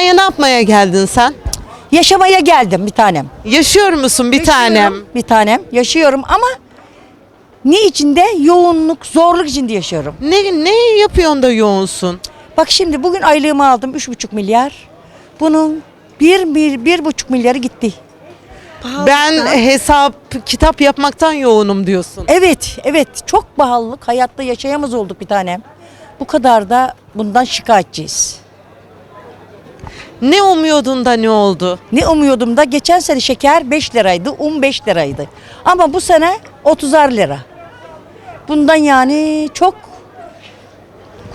dünyaya ne yapmaya geldin sen? Yaşamaya geldim bir tanem. Yaşıyor musun bir Yaşıyorum, tanem? Bir tanem. Yaşıyorum ama ne içinde? Yoğunluk, zorluk içinde yaşıyorum. Ne ne yapıyorsun da yoğunsun? Bak şimdi bugün aylığımı aldım 3,5 milyar. Bunun bir, bir, bir buçuk milyarı gitti. Ben hesap kitap yapmaktan yoğunum diyorsun. Evet, evet. Çok pahalılık. Hayatta yaşayamaz olduk bir tanem. Bu kadar da bundan şikayetçiyiz. Ne umuyordun da ne oldu? Ne umuyordum da geçen sene şeker 5 liraydı, un 5 liraydı. Ama bu sene 30'ar lira. Bundan yani çok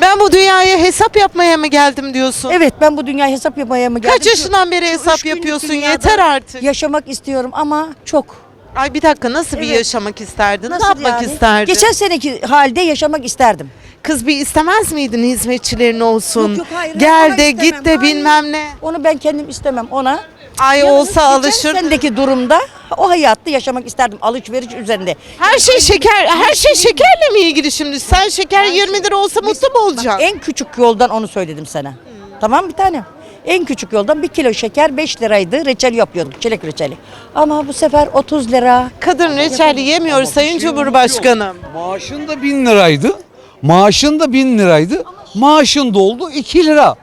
Ben bu dünyaya hesap yapmaya mı geldim diyorsun? Evet ben bu dünya hesap yapmaya mı geldim? Kaç yaşından beri Şu hesap günlük yapıyorsun? dünyada Yeter artık. Yaşamak istiyorum ama çok. Ay bir dakika nasıl bir Evet. yaşamak isterdin? Nasıl ne yapmak yani? isterdin? Geçen seneki halde yaşamak isterdim. Kız bir istemez miydin hizmetçilerin olsun? Yok, yok, hayır, Gel de istemem, git de hayır. bilmem ne. Onu ben kendim istemem ona. Ay Yalnız olsa geçen alışır. senedeki durumda o hayatta yaşamak isterdim. Alışveriş üzerinde. Her şey şeker, her şey şekerle mi ilgili şimdi? Sen şeker 20 lira olsa mutlu mu olacaksın? En küçük yoldan onu söyledim sana. Tamam bir tane. En küçük yoldan bir kilo şeker 5 liraydı. Reçel yapıyorduk. Çilek reçeli. Ama bu sefer 30 lira. Kadın reçel yemiyor Sayın Cumhurbaşkanım. Maaşın da bin liraydı. Maaşın da bin liraydı. Maaşın doldu 2 lira.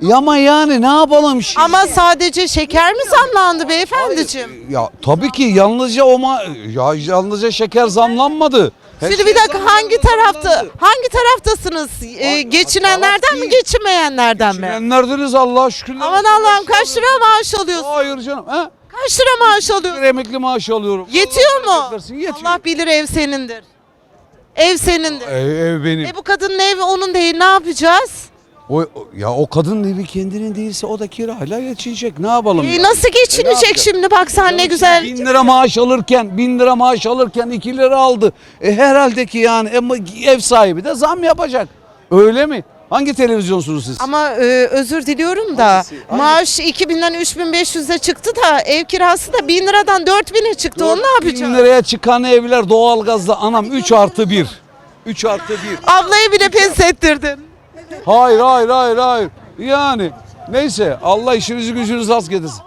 Ya ama yani ne yapalım şimdi? Ama sadece şeker mi zamlandı beyefendiciğim? Ya tabii ki yalnızca o ma ya yalnızca şeker zamlanmadı. Her Şimdi şey bir dakika hangi zamlandı, tarafta zamlandı. hangi taraftasınız? Ee, geçinenlerden mi değil. geçinmeyenlerden mi? Geçinenlerdeniz Allah'a şükürler. Aman olsun. Allah'ım kaç lira maaş alıyorsun? Hayır canım. He? Kaç lira maaş alıyorsun? Bir emekli maaşı alıyorum. Yetiyor Allah mu? bereket versin, Yetiyor. Allah bilir ev senindir. Ev senindir. Ev, ev benim. E bu kadının evi onun değil ne yapacağız? O, ya o kadının evi kendinin değilse o da kirayla geçinecek. Ne yapalım? E ya? nasıl E, ne geçinecek yapacak? şimdi bak sen ne güzel. Bin lira maaş alırken, bin lira maaş alırken iki lira aldı. E herhalde ki yani ama ev sahibi de zam yapacak. Öyle mi? Hangi televizyonsunuz siz? Ama e, özür diliyorum da Hangisi? Maaş 2000'den 3500'e çıktı da ev kirası da 1000 liradan 4000'e çıktı. Onu ne Bin yapacağız? liraya çıkan evler doğalgazla anam 3 artı 1. 3 artı 1. Ablayı bile pes ettirdin. Hayır hayır hayır hayır. Yani neyse Allah işinizi gücünüzü az getirsin.